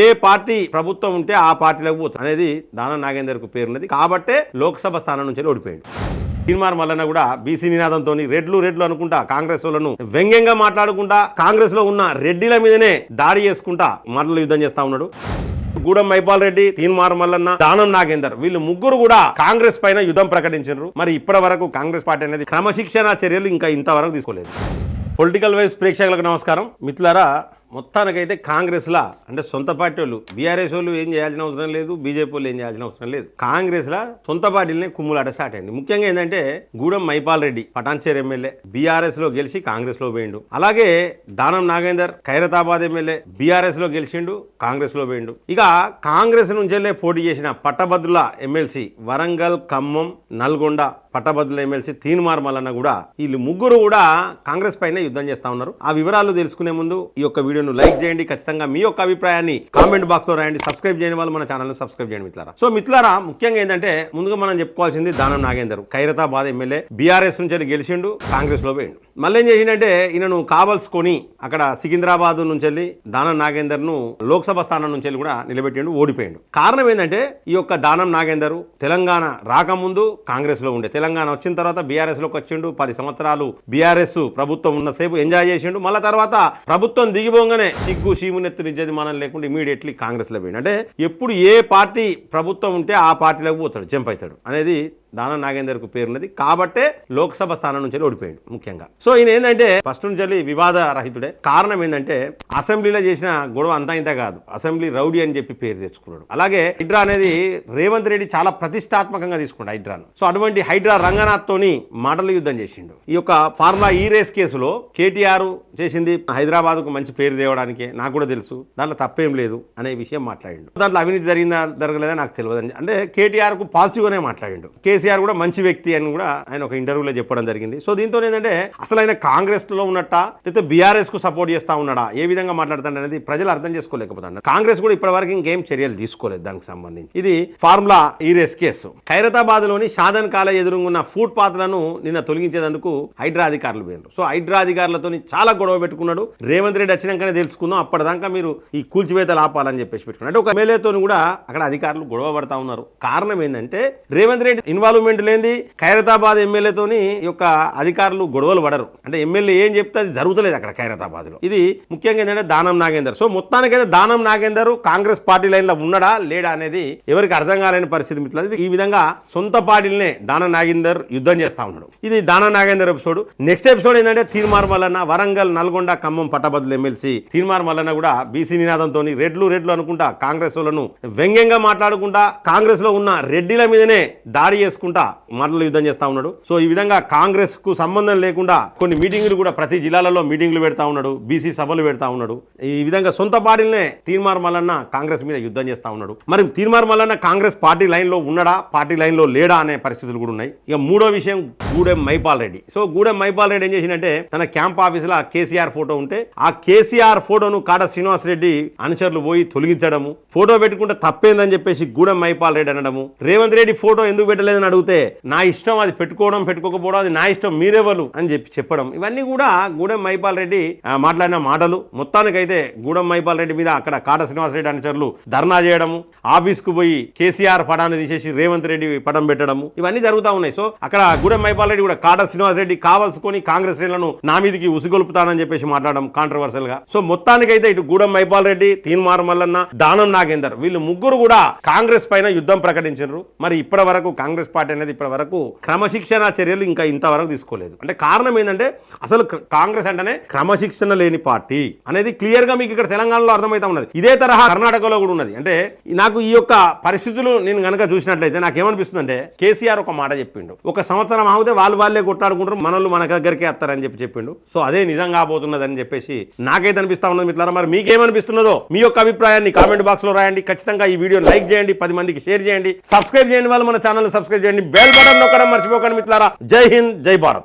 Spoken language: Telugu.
ఏ పార్టీ ప్రభుత్వం ఉంటే ఆ పార్టీలోకి పోతుంది అనేది దానం నాగేందర్కు పేరున్నది. కాబట్టే లోక్సభ స్థానం నుంచి ఓడిపోయింది తీర్మానం మల్లన్న కూడా బీసీ నినాదంతో రెడ్లు రెడ్లు అనుకుంటా కాంగ్రెస్ వాళ్ళను వ్యంగ్యంగా మాట్లాడుకుంటా కాంగ్రెస్లో ఉన్న రెడ్డిల మీదనే దాడి చేసుకుంటా మాటలు యుద్ధం చేస్తా ఉన్నాడు. గూడెం మైపాల్ రెడ్డి తీన్మార్ మల్లన్న దానం నాగేందర్ వీళ్ళు ముగ్గురు కూడా కాంగ్రెస్ పైన యుద్ధం ప్రకటించారు మరి ఇప్పటి వరకు కాంగ్రెస్ పార్టీ అనేది క్రమశిక్షణ చర్యలు ఇంకా ఇంతవరకు తీసుకోలేదు. పొలిటికల్ వైజ్ ప్రేక్షకులకు నమస్కారం. మిత్రులారా మొత్తానికైతే కాంగ్రెస్లా అంటే సొంత పార్టీ వాళ్ళు బీఆర్ఎస్ వాళ్ళు ఏం చేయాల్సిన అవసరం లేదు బీజేపీ వాళ్ళు ఏం చేయాల్సిన అవసరం లేదు. కాంగ్రెస్లా సొంత పార్టీలనే కుమ్ములాట స్టార్ట్ అయింది. ముఖ్యంగా ఏంటంటే గూడెం మైపాల్ రెడ్డి పటాన్చేర్ ఎమ్మెల్యే బీఆర్ఎస్లో గెలిచి కాంగ్రెస్లో పోయిండు. అలాగే దానం నాగేందర్ ఖైరతాబాద్ ఎమ్మెల్యే బీఆర్ఎస్లో గెలిచిండు కాంగ్రెస్లో పోయిండు. ఇక కాంగ్రెస్ నుంచి పోటీ చేసిన పట్టభద్రుల ఎమ్మెల్సీ వరంగల్ ఖమ్మం నల్గొండ పట్టభద్రుల ఎమ్మెల్సీ తీన్మార్ మల్లన్న కూడా వీళ్ళు ముగ్గురు కూడా కాంగ్రెస్ పైన యుద్ధం చేస్తా ఉన్నారు. ఆ వివరాలు తెలుసుకునే ముందు ఈ యొక్క వీడియోను లైక్ చేయండి. ఖచ్చితంగా మీ యొక్క అభిప్రాయాన్ని కామెంట్ బాక్స్లో రాయండి. సబ్స్క్రైబ్ చేయని వాళ్ళు మన ఛానల్ సబ్స్క్రైబ్ చేయండి మిత్రులారా. సో మిత్రులారా ముఖ్యంగా ఏంటంటే ముందుగా మనం చెప్పుకోవాల్సింది దానం నాగేందర్. ఖైరతాబాద్ ఎమ్మెల్యే బీఆర్ఎస్ నుంచి గెలిచిండు కాంగ్రెస్లో పోయిండు. మళ్ళీ ఏం చేసిండంటే ఈయనను కావల్సుకొని అక్కడ సికింద్రాబాద్ నుంచి వెళ్ళి దానం నాగేందర్ను లోక్సభ స్థానం నుంచి వెళ్ళి కూడా నిలబెట్టిండు ఓడిపోయిండు. కారణం ఏంటంటే ఈ యొక్క దానం నాగేందర్ తెలంగాణ రాకముందు కాంగ్రెస్లో ఉండే. తెలంగాణ వచ్చిన తర్వాత బీఆర్ఎస్లోకి వచ్చిండు పది సంవత్సరాలు బీఆర్ఎస్ ప్రభుత్వం ఉన్నసేపు ఎంజాయ్ చేసిండు. మళ్ళీ తర్వాత ప్రభుత్వం దిగిపోగానే సిగ్గు సీమునెత్తు నిజది మనం లేకుండా ఇమీడియట్లీ కాంగ్రెస్లో పోయిండు. అంటే ఎప్పుడు ఏ పార్టీ ప్రభుత్వం ఉంటే ఆ పార్టీలోకి పోతాడు జంప్ అవుతాడు అనేది దానా నాగేందర్కు పేరున్నది. కాబట్టే లోక్సభ స్థానం నుంచి ఓడిపోయాడు ముఖ్యంగా. సో ఈయన ఏంటంటే ఫస్ట్ నుంచి వివాద రహితుడే. కారణం ఏంటంటే అసెంబ్లీలో చేసిన గొడవ అంతా ఇంత కాదు. అసెంబ్లీ రౌడీ అని చెప్పి పేరు తెచ్చుకున్నాడు. అలాగే హైడ్రా అనేది రేవంత్ రెడ్డి చాలా ప్రతిష్టాత్మకంగా తీసుకున్నాడు హైడ్రాను. సో అటువంటి హైడ్రా రంగనాథ్ తోని మాటల యుద్ధం చేసిండు. ఈ యొక్క ఫార్ములా ఈ రేస్ కేసులో కేటీఆర్ చేసింది హైదరాబాద్కు మంచి పేరు తేవడానికే. నాకు కూడా తెలుసు. దాంట్లో తప్పేం లేదు అనే విషయం మాట్లాడిండు. దాంట్లో అవినీతి జరిగిందా జరగలేదా నాకు తెలియదు అంటే కేటీఆర్కు పాజిటివ్ గానే మాట్లాడిండు కేసీఆర్ కూడా మంచి వ్యక్తి అని కూడా ఆయన ఒక ఇంటర్వ్యూలో చెప్పడం జరిగింది. సో దీంతో ఏంటంటే అసలు ఆయన కాంగ్రెస్లో ఉన్నట్ట లేకపోతే బీఆర్ఎస్కు సపోర్ట్ చేస్తా ఉన్నాడా ఏ విధంగా మాట్లాడుతాడు అనేది ప్రజలు అర్థం చేసుకోలేకపోతున్నారు. కాంగ్రెస్ కూడా ఇప్పటివరకు ఇంకేం చర్యలు తీసుకోలేదు దానికి సంబంధించి. ఇది ఫార్ములా ఈ రేస్ కేసు. ఖైరతాబాద్లోని షాదన్ కాలేజ్ ఎదురుగున్న ఫుట్ పాత్లను నిన్న తొలగించేందుకు హైడ్రా అధికారులు పోయినారు సో హైడ్రా అధికారులతో చాలా గొడవ పెట్టుకున్నాడు. రేవంత్ రెడ్డి వచ్చినాకనే తెలుసుకుందాం అప్పటిదాకా మీరు ఈ కూల్చివేతలు ఆపాలని చెప్పేసి పెట్టుకున్నారు అంటే ఒక ఎమ్మెల్యేతో కూడా అక్కడ అధికారులు గొడవ పడతా ఉన్నారు. కారణం ఏంటంటే రేవంత్ రెడ్డి ఇన్వాల్వ్మెంట్ లేనిది ఖైరతాబాద్ ఎమ్మెల్యేతోని యొక్క అధికారులు గొడవలు పడరు. అంటే ఎమ్మెల్యే ఏం చెప్తే అది జరుగుతలేదు అక్కడ ఖైరతాబాద్లో ఇది ముఖ్యంగా ఏంటంటే దానం నాగేందర్. సో మొత్తానికైతే దానం నాగేందర్ కాంగ్రెస్ పార్టీ లైన్లో ఉన్నాడా లేడా అనేది ఎవరికి అర్థం కాలేని పరిస్థితి మిత్రులు ఈ విధంగా సొంత పార్టీలనే దానం నాగేందర్ యుద్ధం చేస్తా ఉన్నాడు. ఇది Danam Nagender episode. Next episode ఏంటంటే తీర్మార్ మల్లన్న వరంగల్ నల్గొండ ఖమ్మం పట్టభద్రులు ఎమ్మెల్సీ తీర్మార్ మల్లన్న కూడా బీసీ నినాదంతో రెడ్లు రెడ్లు అనుకుంటా కాంగ్రెస్ వాళ్ళను వ్యంగ్యంగా మాట్లాడుకుంటా కాంగ్రెస్లో ఉన్న రెడ్డిల మీదనే దాడి చేసుకుంటా మాటలు యుద్ధం చేస్తా ఉన్నాడు. సో ఈ విధంగా కాంగ్రెస్కు సంబంధం లేకుండా కొన్ని మీటింగులు కూడా ప్రతి జిల్లాలలో మీటింగులు పెడతా ఉన్నాడు బీసీ సభలు పెడతా ఉన్నాడు. ఈ విధంగా సొంత పార్టీలనే తీర్మార్ మల్లన్న కాంగ్రెస్ మీద యుద్ధం చేస్తా ఉన్నాడు. మరి తీర్మార్ మల్లన్న కాంగ్రెస్ పార్టీ లైన్లో ఉన్నాడా పార్టీ లైన్లో లేడా అనే పరిస్థితులు కూడా ఉన్నాయి. ఇక మూడో విషయం గూడెం మైపాల్ రెడ్డి. సో గూడెం మైపాల్ రెడ్డి ఏం చేసిందంటే తన క్యాంప్ ఆఫీస్లో కేసీఆర్ ఫోటో ఉంటే ఆ కేసీఆర్ ఫోటోను కాడ శ్రీనివాస్ రెడ్డి అనుచరులు పోయి తొలగించడము ఫోటో పెట్టుకుంటే తప్పేందని చెప్పేసి గూడెం మైపాల్ రెడ్డి అనడము. రేవంత్ రెడ్డి ఫోటో ఎందుకు అని అడిగితే నా ఇష్టం అది పెట్టుకోవడం పెట్టుకోకపోవడం అది నా ఇష్టం మీరెవరు? అని చెప్పి చెప్పడం. ఇవన్నీ కూడా గూడెం మైపాల్ రెడ్డి మాట్లాడిన మాటలు. మొత్తానికైతే గూడెం మైపాల్ రెడ్డి మీద అక్కడ కాట శ్రీనివాసరెడ్డి అనుచరులు ధర్నా చేయడము ఆఫీస్కు పోయి కేసీఆర్ పడాన్ని తీసేసి రేవంత్ రెడ్డి పటం పెట్టడము ఇవన్నీ జరుగుతూ ఉన్నాయి. సో అక్కడ గూడెం మైపాల్ రెడ్డి కూడా కాట శ్రీనివాసరెడ్డి కావాల్సుకొని కాంగ్రెస్ శ్రేణులను నా మీదకి ఉసిగొలుపుతానని చెప్పేసి మాట్లాడడం కాంట్రవర్సల్గా. సో మొత్తానికైతే ఇటు గూడెం మైపాల్ రెడ్డి తీన్మార్ మల్లన్న దానం నాగేందర్ వీళ్ళు ముగ్గురు కూడా కాంగ్రెస్ పైన యుద్ధం ప్రకటించారు మరి ఇప్పటి వరకు కాంగ్రెస్ పార్టీ అనేది ఇప్పటి వరకు క్రమశిక్షణ చర్యలు ఇంకా ఇంతవరకు తీసుకోలేదు. అంటే కారణం ఏంటంటే అసలు కాంగ్రెస్ అంటేనే క్రమశిక్షణ లేని పార్టీ అనేది క్లియర్గా మీకు ఇక్కడ తెలంగాణలో అర్థమవుతా ఉన్నది. ఇదే తరహా కర్ణాటకలో కూడా ఉన్నది. అంటే నాకు ఈ యొక్క పరిస్థితులు నేను గనక చూసినట్లయితే నాకు ఏమనిపిస్తుంది అంటే కేసీఆర్ ఒక మాట చెప్పిండు. ఒక సంవత్సరం ఆగితే వాళ్ళు వాళ్ళే కొట్లాడుకుంటారు మనల్ని మన దగ్గరికే వస్తారని చెప్పి చెప్పిండు. సో అదే నిజం కాబోతున్నది అని చెప్పేసి నాకైతే అనిపిస్తా ఉన్నది మిత్రులారా. మరి మీకేమనిపిస్తున్నదో మీ యొక్క అభిప్రాయాన్ని కామెంట్ బాక్స్లో రాయండి. ఖచ్చితంగా ఈ వీడియో లైక్ చేయండి పది మందికి షేర్ చేయండి. సబ్స్క్రైబ్ చేయండి వాళ్ళు మన ఛానల్ సబ్స్క్రైబ్ చేయండి. బెల్ బటన్ నొక్కడం మర్చిపోకండి మిత్రులారా. జై హింద్ జై భారత్.